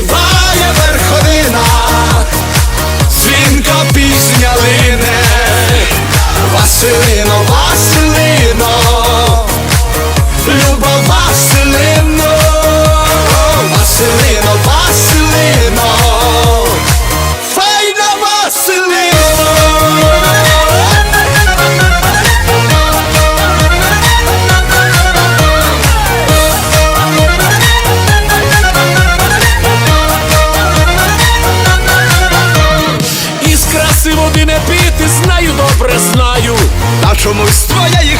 співає верховина, дзвінка пісня лине, Василино, Василино. Сиводи не піти, знаю, добре знаю, та чомусь твоя їх